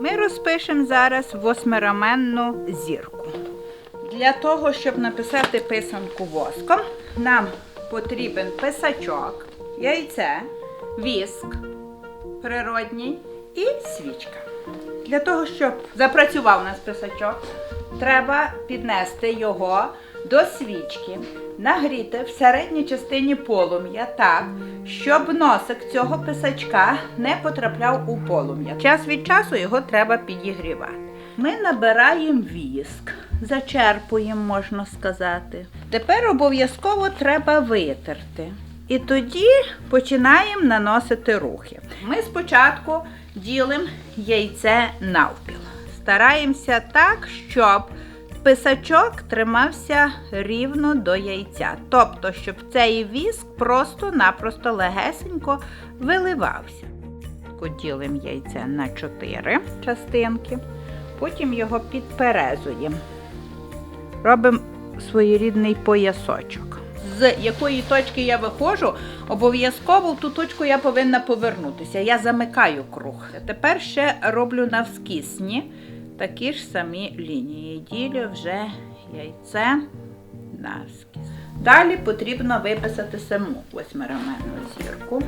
Ми розпишемо зараз восьмираменну зірку. Для того, щоб написати писанку воском, нам потрібен писачок, яйце, віск природній і свічка. Для того, щоб запрацював у нас писачок, треба піднести його до свічки, нагріти в середній частині полум'я так, щоб носик цього писачка не потрапляв у полум'я. Час від часу його треба підігрівати. Ми набираємо віск, зачерпуємо, можна сказати. Тепер обов'язково треба витерти. І тоді починаємо наносити рухи. Ми спочатку ділимо яйце навпіл. Стараємося так, щоб писачок тримався рівно до яйця. Тобто, щоб цей віск просто-напросто легесенько виливався. Ділимо яйце на 4 частинки, потім його підперезуємо. Робимо своєрідний поясочок. З якої точки я виходжу, обов'язково в ту точку я повинна повернутися. Я замикаю круг. Тепер ще роблю навскісні такі ж самі лінії. Ділю вже яйце навскіз. Далі потрібно виписати саму восьмираменну зірку.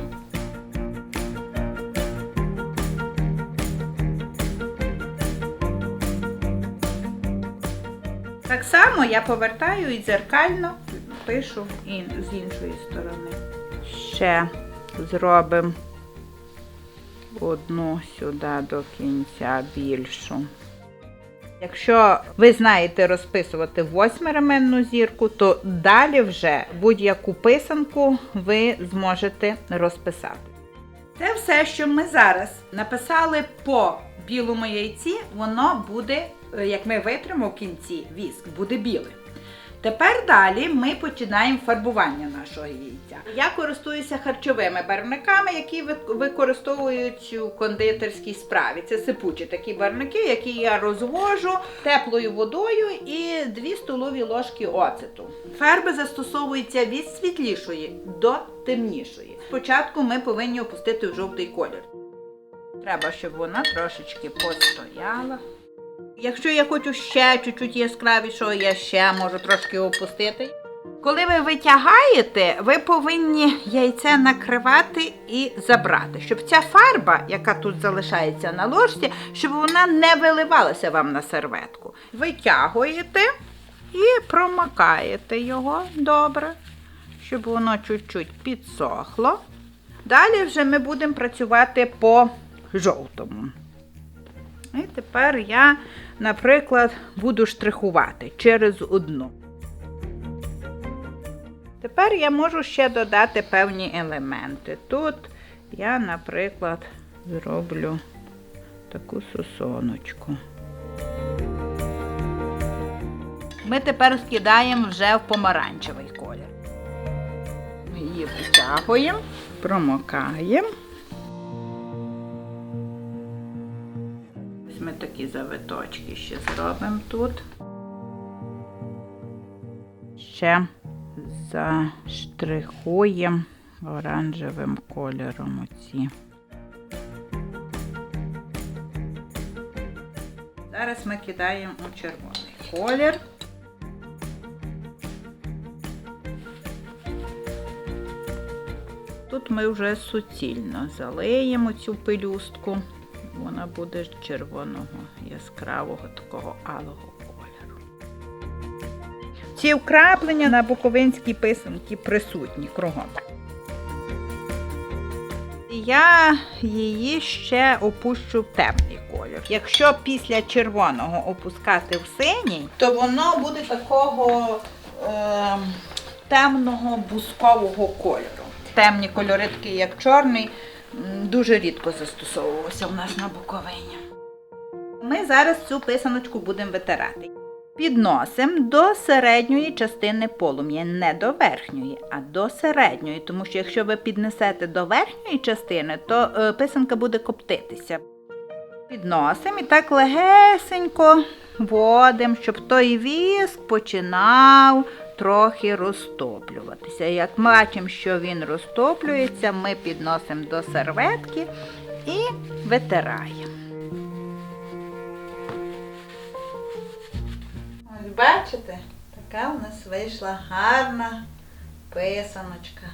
Так само я повертаю і дзеркально пишу з іншої сторони. Ще зробимо одну сюди до кінця більшу. Якщо ви знаєте розписувати восьмираменну зірку, то далі вже будь-яку писанку ви зможете розписати. Це все, що ми зараз написали по білому яйці, воно буде, е, як ми витримаємо в кінці, віск буде білим. Тепер далі ми починаємо фарбування нашого яйця. Я користуюся харчовими барвниками, які використовують у кондитерській справі. Це сипучі такі барвники, які я розвожу теплою водою і 2 столові ложки оцету. Фарби застосовуються від світлішої до темнішої. Спочатку ми повинні опустити в жовтий колір. Треба, щоб вона трошечки постояла. Якщо я хочу ще чуть-чуть яскравішого, я ще можу трошки опустити. Коли ви витягаєте, ви повинні яйце накривати і забрати, щоб ця фарба, яка тут залишається на ложці, щоб вона не виливалася вам на серветку. Витягуєте і промакаєте його добре, щоб воно чуть-чуть підсохло. Далі вже ми будемо працювати по жовтому. І тепер я, наприклад, буду штрихувати через одну. Тепер я можу ще додати певні елементи. Тут я, наприклад, зроблю таку сосоночку. Ми тепер скидаємо вже в помаранчевий колір. Ми її витягуємо, промокаємо. Ось ми такі завиточки ще зробимо тут. Ще заштрихуємо оранжевим кольором оці. Зараз ми кидаємо у червоний колір. Тут ми вже суцільно залиємо цю пелюстку. Вона буде червоного, яскравого такого алого. Ці вкраплення на буковинській писанці присутні кругом. Я її ще опущу в темний колір. Якщо після червоного опускати в синій, то воно буде такого е, темного бускового кольору. Темні кольори, такі як чорний, дуже рідко застосовувався у нас на Буковині. Ми зараз цю писаночку будемо витирати. Підносимо до середньої частини полум'я, не до верхньої, а до середньої, тому що якщо ви піднесете до верхньої частини, то е, писанка буде коптитися. Підносимо і так легесенько водимо, щоб той віск починав трохи розтоплюватися. Як бачимо, що він розтоплюється, ми підносимо до серветки і витираємо. Бачите, така у нас вийшла гарна писаночка.